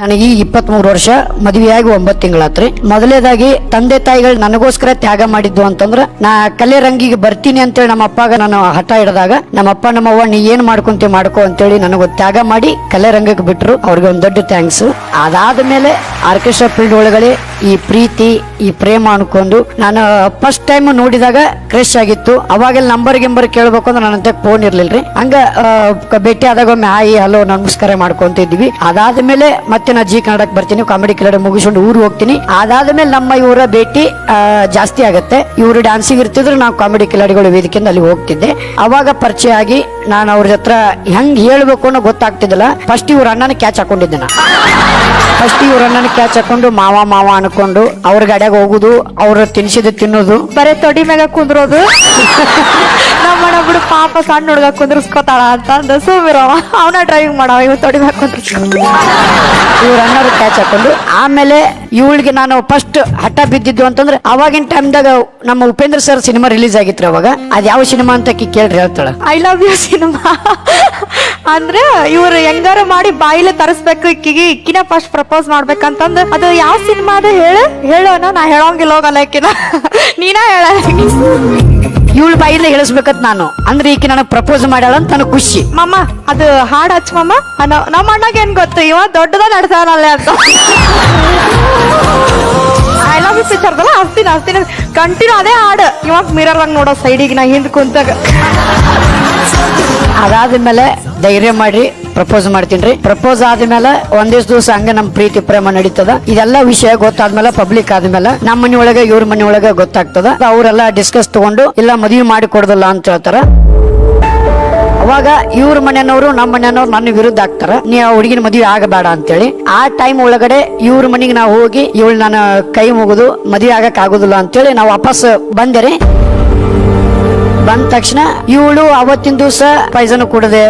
ನನಗೆ ಈ ಇಪ್ಪತ್ತ್ ಮೂರು ವರ್ಷ ಮದುವೆಯಾಗಿ ಒಂಬತ್ತು ತಿಂಗಳಾತ್ರಿ. ಮೊದಲೇದಾಗಿ ತಂದೆ ತಾಯಿಗಳು ನನಗೋಸ್ಕರ ತ್ಯಾಗ ಮಾಡಿದ್ದು ಅಂತಂದ್ರ ನಾ ಕಲೆ ರಂಗಿಗೆ ಬರ್ತೀನಿ ಅಂತೇಳಿ ನಮ್ಮ ಅಪ್ಪಾಗ ನಾನು ಹಠ ಹಿಡಿದಾಗ ನಮ್ಮಪ್ಪ ನಮ್ಮವ್ವ ನೀ ಏನ್ ಮಾಡ್ಕೊಂತಿ ಮಾಡ್ಕೋ ಅಂತೇಳಿ ನನಗೆ ತ್ಯಾಗ ಮಾಡಿ ಕಲೆ ರಂಗಕ್ಕೆ ಬಿಟ್ರು. ಅವ್ರಿಗೆ ಒಂದು ದೊಡ್ಡ ಥ್ಯಾಂಕ್ಸ್ ಅದಾದ ಮೇಲೆ ಆರ್ಕೆಸ್ಟ್ರಾ ಫೀಲ್ಡ್ ಒಳಗಡೆ ಈ ಪ್ರೀತಿ, ಈ ಪ್ರೇಮ ಅನ್ಕೊಂಡು ನಾನು ಫಸ್ಟ್ ಟೈಮ್ ನೋಡಿದಾಗ ಕ್ರಶ್ ಆಗಿತ್ತು. ಅವಾಗೆಲ್ಲ ನಂಬರ್ ಗಿಂಬರ್ ಕೇಳ್ಬೇಕು ಅಂದ್ರೆ ನನ್ನ ಫೋನ್ ಇರ್ಲಿಲ್ರಿ. ಹಂಗ ಭೇಟಿ ಆದಾಗ ಒಮ್ಮೆ, ಹಾಯ್ ಹಲೋ ನಮಸ್ಕಾರ ಮಾಡ್ಕೊಂತ ಇದ್ವಿ ಅದಾದ್ಮೇಲೆ ಮತ್ತೆ ನಾ ಜಿ ಕನ್ನಡಕ್ಕೆ ಬರ್ತೀನಿ ಕಾಮಿಡಿ ಕ್ರೀಡೆ ಮುಗಿಸ್ಕೊಂಡು ಊರು ಹೋಗ್ತೀನಿ. ಅದಾದ್ಮೇಲೆ ನಮ್ಮ ಇವರ ಭೇಟಿ ಜಾಸ್ತಿ ಆಗುತ್ತೆ. ಇವರು ಡ್ಯಾನ್ಸಿಗೆ ಇರ್ತಿದ್ರು, ನಾವು ಕಾಮಿಡಿ ಕಿಲಾಡಿಗಳು ವೇದಿಕೆಯಿಂದ ಅಲ್ಲಿ ಹೋಗ್ತಿದ್ದೆ. ಅವಾಗ ಪರಿಚಯ ಆಗಿ ನಾನು ಅವ್ರ ಹತ್ರ ಹೆಂಗ್ ಹೇಳ್ಬೇಕು ಅನ್ನೋ ಗೊತ್ತಾಗ್ತಿದ್ದಿಲ್ಲ. ಫಸ್ಟ್ ಇವ್ರ ಅಣ್ಣನ ಕ್ಯಾಚ್ ಹಾಕೊಂಡಿದ್ದೆ ನಾ ಫಸ್ಟ್ ಇವ್ರ ಅಣ್ಣನ ಕ್ಯಾಚ್ ಹಾಕೊಂಡು ಮಾವ ಮಾವ ಅನ್ಕೊಂಡು ಅವ್ರ ಗಾಡ್ಯಾಗ ಹೋಗುದು ಅವ್ರ ತಿನ್ಸಿದ ತಿನ್ನೋದು. ಬರೇ ತೊಡಿ ಮ್ಯಾಗ ಕುಂದ್ರೋದು. ನಮ್ಮಣ್ಣ ಬಿಡು ಪಾಪ ಸಣ್ಣ ಹುಡುಗ ಕುಂದ್ರಸ್ಕೊತಾಳ ಅಂತ ಅಂದ. ಸುಮಿರವ ಅವನ ಡ್ರೈವಿಂಗ್ ಮಾಡವ ಇವ್ ತೊಡಿ ಮ್ಯಾಗ ಕುಂದ್ರ ಇವ್ರ ಅಣ್ಣರು ಕ್ಯಾಚ್ ಹಾಕೊಂಡು ಆಮೇಲೆ ಇವಳಿಗೆ ನಾನು ಫಸ್ಟ್ ಹಠ ಬಿದ್ದಿದ್ದು ಅಂತಂದ್ರೆ ಅವಾಗಿನ ಟೈಮ್ದಾಗ ನಮ್ಮ ಉಪೇಂದ್ರ ಸರ್ ಸಿನಿಮಾ ರಿಲೀಸ್ ಆಗಿತ್ತು ಅವಾಗ. ಅದ್ ಯಾವ ಸಿನಿಮಾ ಅಂತ ಕೇಳ್ರಿ ಹೇಳ್ತಾಳ. ಐ ಲವ್ ಯು ಸಿನಿಮಾ ಅಂದ್ರೆ ಇವ್ರು ಹೆಂಗಾರ ಮಾಡಿ ಬಾಯಿಲೆ ತರಿಸ್ಬೇಕು ಇಕ್ಕಿಗೆ ಇಕ್ಕಿನ ಫಸ್ಟ್ ಪ್ರಪೋಸ್ ಮಾಡ್ಬೇಕಂತಂದ್. ಅದು ಯಾವ ಸಿನಿಮಾ ಅದು ಹೇಳು? ಹೇಳೋಣ ನಾ ಹೇಳೋಂಗಿಲ್ಲ ಹೋಗಲ್ಲ ಇಕ್ಕಿನ ನೀನ ಹೇಳ. ಇವಳ ಬಾಯಿಲೆ ಹೇಳಿಸ್ಬೇಕಂತ ನಾನು. ಅಂದ್ರೆ ಈಕೆ ನನಗೆ ಪ್ರಪೋಸ್ ಮಾಡ್ಯಾಳ ಅಂತ ನನಗೆ ಖುಷಿ. ಮಮ್ಮ ಅದು ಹಾಡ್ ಹಚ್ ಮಮ್ಮ. ಅನ್ನೋ ನಮ್ಮ ಅಣ್ಣಗೆ ಏನ್ ಗೊತ್ತು? ಇವ ದೊಡ್ಡದ ನಡ್ಸಾನಲ್ಲೇ ಅಂತ. ಐ ಲವ್ ಯು ಪಿಕ್ಚರ್ದಲ್ಲ ಹಸ್ತೀನಿ ಹಸ್ತಿನ. ಕಂಟಿನ್ಯೂ ಅದೇ ಹಾಡು. ಇವಾಗ ಮಿರರ್ ಹಂಗ್ ನೋಡೋ ಸೈಡಿಗೆ ನಾ ಹಿಂದ್ ಕುಂತಾಗ. ಅದಾದ್ಮೇಲೆ ಧೈರ್ಯ ಮಾಡಿ ಪ್ರಪೋಸ್ ಮಾಡ್ತೀನಿ ಪ್ರಪೋಸ್ ಆದ್ಮೇಲೆ ಒಂದಿಷ್ಟು ದಿವಸ ಹಂಗೆ ನಮ್ ಪ್ರೀತಿ ಪ್ರೇಮ ನಡೀತದ. ಇದೆಲ್ಲ ವಿಷಯ ಗೊತ್ತಾದ್ಮೇಲೆ ಪಬ್ಲಿಕ್ ಆದ್ಮೇಲೆ ನಮ್ಮ ಮನೆ ಒಳಗೆ ಇವ್ರ ಮನೆ ಒಳಗೆ ಗೊತ್ತಾಗ್ತದ ಅವರೆಲ್ಲ ಡಿಸ್ಕಸ್ ತಗೊಂಡು, ಇಲ್ಲ ಮದುವೆ ಮಾಡಿ ಕೊಡೋದಿಲ್ಲ ಅಂತ ಹೇಳ್ತಾರ. ಅವಾಗ ಇವ್ರ ಮನೆಯವರು, ನಮ್ಮ ಮನೆಯವ್ರು ನನ್ನ ವಿರುದ್ಧ ಆಗ್ತಾರ. ನೀ ಆ ಹುಡುಗಿನ ಮದುವೆ ಆಗಬೇಡ ಅಂತೇಳಿ. ಆ ಟೈಮ್ ಒಳಗಡೆ ಇವ್ರ ಮನೆಗೆ ನಾವು ಹೋಗಿ, ಇವಳು ನನ್ನ ಕೈ ಮುಗಿದು ಮದುವೆ ಆಗಕ್ ಆಗುದಿಲ್ಲ ಅಂತೇಳಿ ನಾವು ವಾಪಸ್ ಬಂದರೆ ಬಂದ ತಕ್ಷಣ ಇವಳು ಅವತ್ತಿನ ದಿವಸ ಪೈಸನು ಕುಡದೆ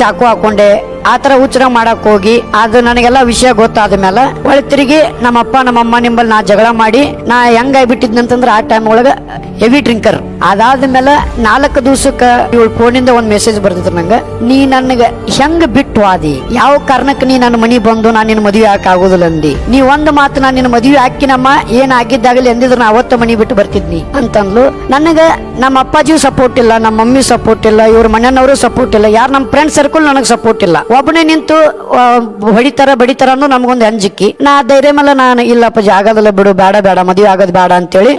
ಚಾಕು ಹಾಕೊಂಡೆ. ಆ ತರ ಉಚ್ಚರ ಮಾಡಕ್ ಹೋಗಿ, ಅದು ನನಗೆಲ್ಲ ವಿಷಯ ಗೊತ್ತಾದ ಮೇಲೆ ಒಳ ತಿರುಗಿ ನಮ್ಮಪ್ಪ, ನಮ್ಮಮ್ಮ ನಿಂಬಲ್ಲಿ ನಾ ಜಗಳ ಮಾಡಿ, ನಾ ಹೆಂಗಾಗ್ಬಿಟ್ಟಿದ್ನಂತಂದ್ರ ಆ ಟೈಮ್ ಒಳಗ ಹೆವಿ ಡ್ರಿಂಕರ್ ಅದಾದ್ಮೇಲೆ ನಾಲ್ಕು ದಿವಸಕ್ಕ ಇವಳು ಫೋನಿಂದ ಒಂದ್ ಮೆಸೇಜ್ ಬರ್ತಿದ್ರು ನಂಗ. ನೀ ನನಗ ಹೆಂಗ್ ಬಿಟ್ಟು ಆದಿ? ಯಾವ ಕಾರಣಕ್ಕೆ ನೀ ನನ್ನ ಮನಿ ಬಂದು ನಾನು ನಿನ್ನ ಮದುವೆ ಹಾಕ ಆಗೋದಿಲ್ಲ ಅಂದಿ? ನೀ ಒಂದ್ ಮಾತು ನಾನು ನಿನ್ನ ಮದುವೆ ಹಾಕಿನಮ್ಮ, ಏನ್ ಆಗಿದ್ದಾಗಲಿ ಎಂದಿದ್ರು ನಾ ಅವತ್ತ ಮನಿ ಬಿಟ್ಟು ಬರ್ತಿದ್ನಿ. ಅಂತಂದ್ಲು. ನನಗ ನಮ್ಮ ಅಪ್ಪಾಜಿ ಸಪೋರ್ಟ್ ಇಲ್ಲ, ನಮ್ಮ ಮಮ್ಮಿ ಸಪೋರ್ಟ್ ಇಲ್ಲ, ಇವ್ರ ಮನೆಯವರು ಸಪೋರ್ಟ್ ಇಲ್ಲ, ಯಾರು ನಮ್ಮ ಫ್ರೆಂಡ್ ಸರ್ಕಲ್ ನನಗೆ ಸಪೋರ್ಟ್ ಇಲ್ಲ. ಒಬ್ಬನೇ ನಿಂತು ಹೊಡಿತಾರ, ಬಡಿತಾರ ಅನ್ನೋ ನಮಗೊಂದು ಅಂಜಿಕೆ. ನಾ ಧೈರ್ಯ ಮೇಲೆ ನಾನು, ಇಲ್ಲಪ್ಪ ಜಾಗದಲ್ಲ ಬಿಡು, ಬೇಡ ಬೇಡ, ಮದುವೆ ಆಗೋದು ಬೇಡ ಅಂತೇಳಿ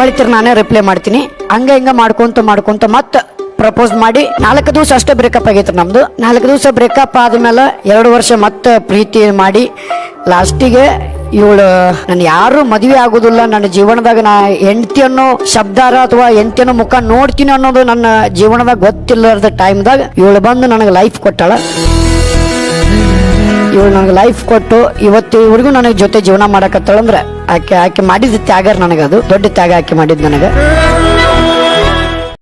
ಒಳಿತರ ನಾನೇ ರಿಪ್ಲೈ ಮಾಡ್ತೀನಿ. ಹಂಗೆ ಹಿಂಗೆ ಮಾಡ್ಕೊಂತ ಮಾಡ್ಕೊಂತ ಮತ್ತೆ ಪ್ರಪೋಸ್ ಮಾಡಿ, ನಾಲ್ಕು ದಿವಸ ಅಷ್ಟೇ ಬ್ರೇಕಪ್ ಆಗೈತ್ರಿ ನಮ್ಮದು ನಾಲ್ಕು ದಿವಸ ಬ್ರೇಕಪ್ ಆದಮೇಲೆ ಎರಡು ವರ್ಷ ಮತ್ತೆ ಪ್ರೀತಿ ಮಾಡಿ ಲಾಸ್ಟಿಗೆ ಇವಳು ನಾನು ಯಾರು ಮದುವೆ ಆಗುದಿಲ್ಲ. ನನ್ನ ಜೀವನದಾಗ ನಾ ಹೆಂಡತಿಯನ್ನು ಶಬ್ದಾರ ಅಥವಾ ಹೆಂಡತಿಯನ್ನು ಮುಖ ನೋಡ್ತೀನಿ ಅನ್ನೋದು ನನ್ನ ಜೀವನದಾಗ ಗೊತ್ತಿಲ್ಲದ ಟೈಮ್ದಾಗ ಇವಳು ಬಂದು ನನಗೆ ಲೈಫ್ ಕೊಟ್ಟಾಳ. ಇವಳು ನನಗೆ ಲೈಫ್ ಕೊಟ್ಟು ಇವತ್ತು ಇವ್ರಿಗೂ ನನಗೆ ಜೊತೆ ಜೀವನ ಮಾಡಕತ್ತಾಳಂದ್ರೆ, ಆಕೆ ಆಕೆ ಮಾಡಿದ ತ್ಯಾಗರ್ ನನಗದು ದೊಡ್ಡ ತ್ಯಾಗ ಆಕೆ ಮಾಡಿದ್ ನನಗೆ.